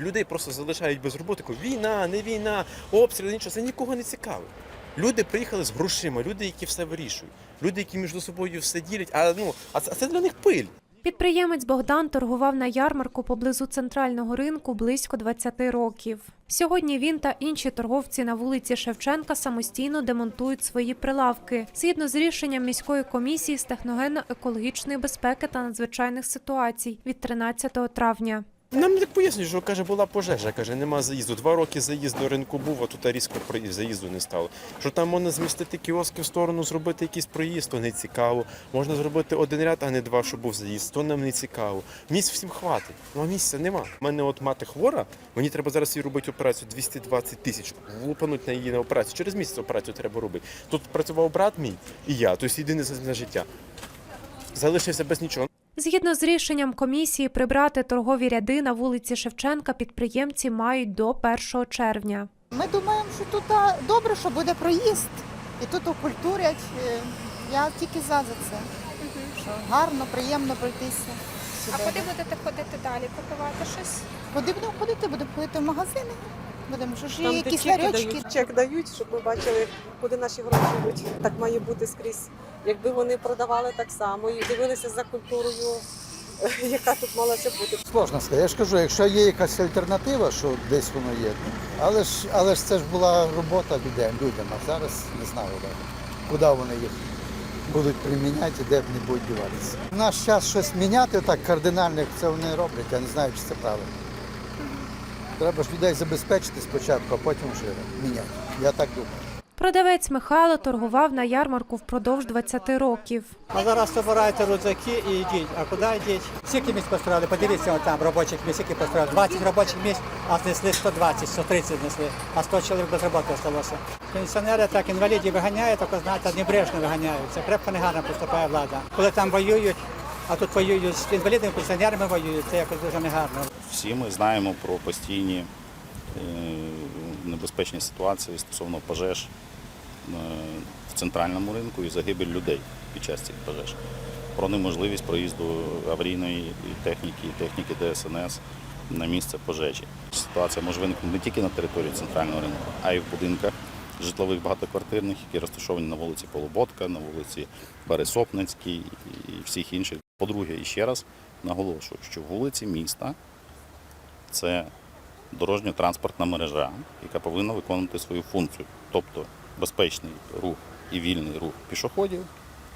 Людей просто залишають без роботи. кажуть, Війна, не війна, обстріли, нічого. Це нікого не цікавить. Люди приїхали з грошима, люди, які все вирішують, люди, які між собою все ділять. А ну а це, а це для них пиль. Підприємець Богдан торгував на ярмарку поблизу центрального ринку близько 20 років. Сьогодні він та інші торговці на вулиці Шевченка самостійно демонтують свої прилавки згідно з рішенням міської комісії з техногенно-екологічної безпеки та надзвичайних ситуацій від 13 травня. Нам так пояснюють, що каже, була пожежа, каже, нема заїзду. Два роки заїзд до ринку був, а тут різко заїзду не стало. Що там можна змістити кіоски в сторону, зробити якийсь проїзд, то не цікаво. Можна зробити один ряд, а не два, щоб був заїзд, то нам не цікаво. Місць всім хватить. Ну а місця нема. У мене от мати хвора, мені треба зараз їй робити операцію 220 тисяч. Влупануть на її на операцію. Через місяць операцію треба робити. Тут працював брат мій і я, тобто єдине за життя. Залишився без нічого. Згідно з рішенням комісії прибрати торгові ряди на вулиці Шевченка підприємці мають до 1 червня. Ми думаємо, що тут добре, що буде проїзд. І тут окультурять. Е, Я тільки за за це. Що гарно, приємно пройтися. А куди будете ходити далі? Купувати щось? Куди будемо ходити? Будемо ходити в магазини. Будемо що ж є Там, де якісь чеки ларьочки. дають, чек дають, щоб ми бачили, куди наші гроші йдуть. Так має бути скрізь. Якби вони продавали так само і дивилися за культурою, яка тут мала це бути. Сложно сказати. Я ж кажу, якщо є якась альтернатива, що десь воно є, але ж але ж це ж була робота людей, людям, а зараз не знаю, де. куди вони їх будуть приміняти і де вони будуть діватися. В наш час щось міняти так кардинально, як це вони роблять, я не знаю, чи це правильно. Треба ж людей забезпечити спочатку, а потім вже міняти. Я так думаю. Продавець Михайло торгував на ярмарку впродовж 20 років. А зараз збирайте рюкзаки і йдіть. А куди йдіть? Скільки місць построїли? Подивіться, от там робочих місць, які построїли. 20 робочих місць, а знесли 120, 130 знесли, а 100 чоловік без роботи залишилося. Пенсіонери так інвалідів виганяють, тільки знаєте, небрежно виганяють. Це крепко негарно поступає влада. Коли там воюють, а тут воюють з інвалідами, пенсіонерами воюють, це якось дуже негарно. Всі ми знаємо про постійні е, небезпечні ситуації стосовно пожеж е, в центральному ринку і загибель людей під час цих пожеж. Про неможливість проїзду аварійної техніки і техніки ДСНС на місце пожежі. Ситуація може виникнути не тільки на території центрального ринку, а й в будинках житлових багатоквартирних, які розташовані на вулиці Полуботка, на вулиці Пересопницькій і всіх інших. По-друге, і ще раз наголошую, що вулиці міста це дорожньо-транспортна мережа, яка повинна виконувати свою функцію, тобто безпечний рух і вільний рух пішоходів,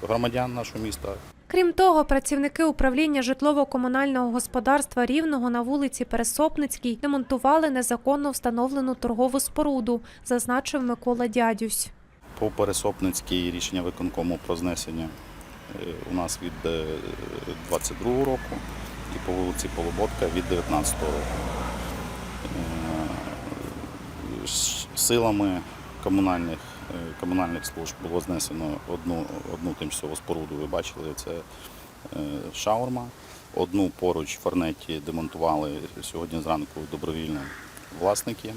громадян нашого міста, Крім того, працівники управління житлово-комунального господарства Рівного на вулиці Пересопницькій демонтували незаконно встановлену торгову споруду, зазначив Микола Дядюсь. По Пересопницькій рішення виконкому про знесення е, у нас від е, 22 року і по вулиці Полуботка від 19 року. Е, Силами комунальних, е, комунальних служб було знесено одну, одну тимчасову споруду. Ви бачили, це е, шаурма. Одну поруч в Форнеті демонтували сьогодні зранку добровільно власники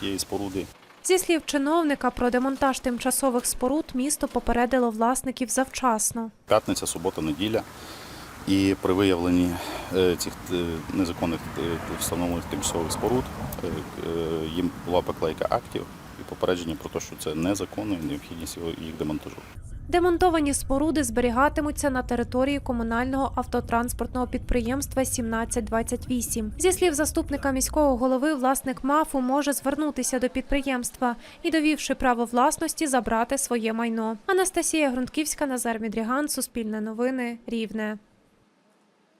тієї споруди. Зі слів чиновника про демонтаж тимчасових споруд місто попередило власників завчасно. П'ятниця, субота, неділя. І при виявленні цих е, незаконних е, встановлених тимчасових споруд е, е, їм була поклейка актів і попередження про те, що це незаконно і необхідність їх демонтажу. Демонтовані споруди зберігатимуться на території комунального автотранспортного підприємства 1728. Зі слів заступника міського голови, власник МАФу може звернутися до підприємства і, довівши право власності, забрати своє майно. Анастасія Грунтківська, Назар Мідріган, Суспільне новини, Рівне.